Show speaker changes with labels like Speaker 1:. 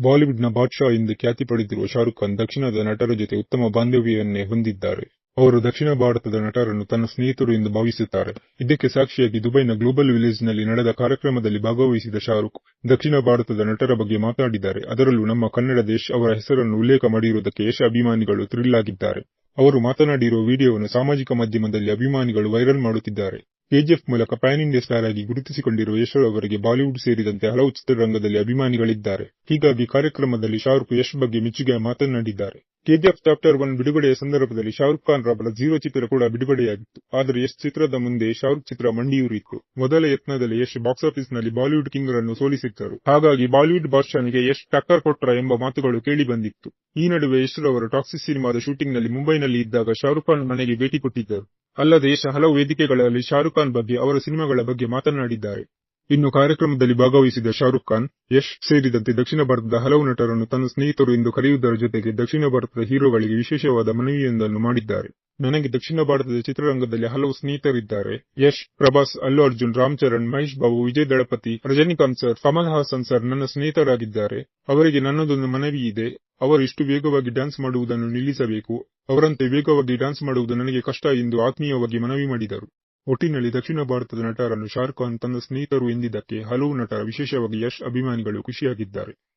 Speaker 1: ಬಾಲಿವುಡ್ನ ಬಾದ್ಶಾ ಎಂದು ಖ್ಯಾತಿ ಪಡೆದಿರುವ ಶಾರುಖ್ ಖಾನ್ ದಕ್ಷಿಣದ ನಟರ ಜೊತೆ ಉತ್ತಮ ಬಾಂಧವ್ಯವನ್ನೇ ಹೊಂದಿದ್ದಾರೆ. ಅವರು ದಕ್ಷಿಣ ಭಾರತದ ನಟರನ್ನು ತನ್ನ ಸ್ನೇಹಿತರು ಎಂದು ಭಾವಿಸುತ್ತಾರೆ. ಇದಕ್ಕೆ ಸಾಕ್ಷಿಯಾಗಿ ದುಬೈನ ಗ್ಲೋಬಲ್ ವಿಲೇಜ್ನಲ್ಲಿ ನಡೆದ ಕಾರ್ಯಕ್ರಮದಲ್ಲಿ ಭಾಗವಹಿಸಿದ ಶಾರುಖ್, ದಕ್ಷಿಣ ಭಾರತದ ನಟರ ಬಗ್ಗೆ ಮಾತನಾಡಿದ್ದಾರೆ. ಅದರಲ್ಲೂ ನಮ್ಮ ಕನ್ನಡ ದೇಶ್ ಅವರ ಹೆಸರನ್ನು ಉಲ್ಲೇಖ ಮಾಡಿರುವುದಕ್ಕೆ ಯಶ್ ಅಭಿಮಾನಿಗಳು ಥ್ರಿಲ್ ಆಗಿದ್ದಾರೆ. ಅವರು ಮಾತನಾಡಿರುವ ವಿಡಿಯೋವನ್ನು ಸಾಮಾಜಿಕ ಮಾಧ್ಯಮದಲ್ಲಿ ಅಭಿಮಾನಿಗಳು ವೈರಲ್ ಮಾಡುತ್ತಿದ್ದಾರೆ. ಕೆಜಿಎಫ್ ಮೂಲಕ ಪ್ಯಾನ್ ಇಂಡಿಯಾ ಸ್ಟಾರ್ ಆಗಿ ಗುರುತಿಸಿಕೊಂಡಿರುವ ಯಶ್ ಅವರಿಗೆ ಬಾಲಿವುಡ್ ಸೇರಿದಂತೆ ಹಲವು ಚಿತ್ರರಂಗದಲ್ಲಿ ಅಭಿಮಾನಿಗಳಿದ್ದಾರೆ. ಹೀಗಾಗಿ ಕಾರ್ಯಕ್ರಮದಲ್ಲಿ ಶಾರುಖ್ ಯಶ್ ಬಗ್ಗೆ ಮೆಚ್ಚುಗೆ ಮಾತನಾಡಿದ್ದಾರೆ. ಕೆಜಿಎಫ್ ಚಾಪ್ಟರ್ ಒನ್ ಬಿಡುಗಡೆಯ ಸಂದರ್ಭದಲ್ಲಿ ಶಾರುಖ್ ಖಾನ್ ರವರ ಝೀರೋ ಚಿತ್ರ ಕೂಡ ಬಿಡುಗಡೆಯಾಗಿತ್ತು. ಆದರೆ ಯಶ್ ಚಿತ್ರದ ಮುಂದೆ ಶಾರುಖ್ ಚಿತ್ರ ಮಂಡಿಯೂರಿತ್ತು. ಮೊದಲ ಯತ್ನದಲ್ಲಿ ಯಶ್ ಬಾಕ್ಸ್ ಆಫೀಸ್ನಲ್ಲಿ ಬಾಲಿವುಡ್ ಕಿಂಗ್ ಅನ್ನು ಸೋಲಿಸಿದ್ದರು. ಹಾಗಾಗಿ ಬಾಲಿವುಡ್ ಬಾದ್ಶಾನಿಗೆ ಯಶ್ ಟಕ್ಕರ್ ಕೊಟ್ರ ಎಂಬ ಮಾತುಗಳು ಕೇಳಿ ಬಂದಿತ್ತು. ಈ ನಡುವೆ ಯಶ್ ರವರು ಟಾಕ್ಸಿಕ್ ಸಿನಿಮಾದ ಶೂಟಿಂಗ್ನಲ್ಲಿ ಮುಂಬೈನಲ್ಲಿ ಇದ್ದಾಗ ಶಾರುಖ್ ಖಾನ್ ಮನೆಗೆ ಭೇಟಿ ಕೊಟ್ಟಿದ್ದರು. ಅಲ್ಲದೆ ಹಲವು ವೇದಿಕೆಗಳಲ್ಲಿ ಶಾರುಖ್ ಖಾನ್ ಬಗ್ಗೆ, ಅವರ ಸಿನಿಮಾಗಳ ಬಗ್ಗೆ ಮಾತನಾಡಿದ್ದಾರೆ. ಇನ್ನು ಕಾರ್ಯಕ್ರಮದಲ್ಲಿ ಭಾಗವಹಿಸಿದ ಶಾರುಖ್ ಖಾನ್, ಯಶ್ ಸೇರಿದಂತೆ ದಕ್ಷಿಣ ಭಾರತದ ಹಲವು ನಟರನ್ನು ತನ್ನ ಸ್ನೇಹಿತರು ಎಂದು ಕರೆಯುವುದರ ಜೊತೆಗೆ ದಕ್ಷಿಣ ಭಾರತದ ಹೀರೋಗಳಿಗೆ ವಿಶೇಷವಾದ ಮನವಿಯೊಂದನ್ನು ಮಾಡಿದ್ದಾರೆ. ನನಗೆ ದಕ್ಷಿಣ ಭಾರತದ ಚಿತ್ರರಂಗದಲ್ಲಿ ಹಲವು ಸ್ನೇಹಿತರಿದ್ದಾರೆ. ಯಶ್, ಪ್ರಭಾಸ್, ಅಲ್ಲು ಅರ್ಜುನ್, ರಾಮ್ ಚರಣ್, ಮಹೇಶ್ ಬಾಬು, ವಿಜಯ್ ದಳಪತಿ, ರಜನಿಕಾಂತ್ ಸರ್, ಕಮಲ್ ಹಾಸನ್ ಸರ್ ನನ್ನ ಸ್ನೇಹಿತರಾಗಿದ್ದಾರೆ. ಅವರಿಗೆ ನನ್ನದೊಂದು ಮನವಿ ಅವರು ಇಷ್ಟು ವೇಗವಾಗಿ ಡ್ಯಾನ್ಸ್ ಮಾಡುವುದನ್ನು ನಿಲ್ಲಿಸಬೇಕು. ಅವರಂತೆ ವೇಗವಾಗಿ ಡ್ಯಾನ್ಸ್ ಮಾಡುವುದು ನನಗೆ ಕಷ್ಟ ಎಂದು ಆತ್ಮೀಯವಾಗಿ ಮನವಿ ಮಾಡಿದರು. ಒಟ್ಟಿನಲ್ಲಿ ದಕ್ಷಿಣ ಭಾರತದ ನಟರನ್ನು ಶಾರುಖ್ ಖಾನ್ ತನ್ನ ಸ್ನೇಹಿತರು ಎಂದಿದ್ದಕ್ಕೆ ಹಲವು ನಟರ ವಿಶೇಷವಾಗಿ ಯಶ್ ಅಭಿಮಾನಿಗಳು ಖುಷಿಯಾಗಿದ್ದಾರೆ.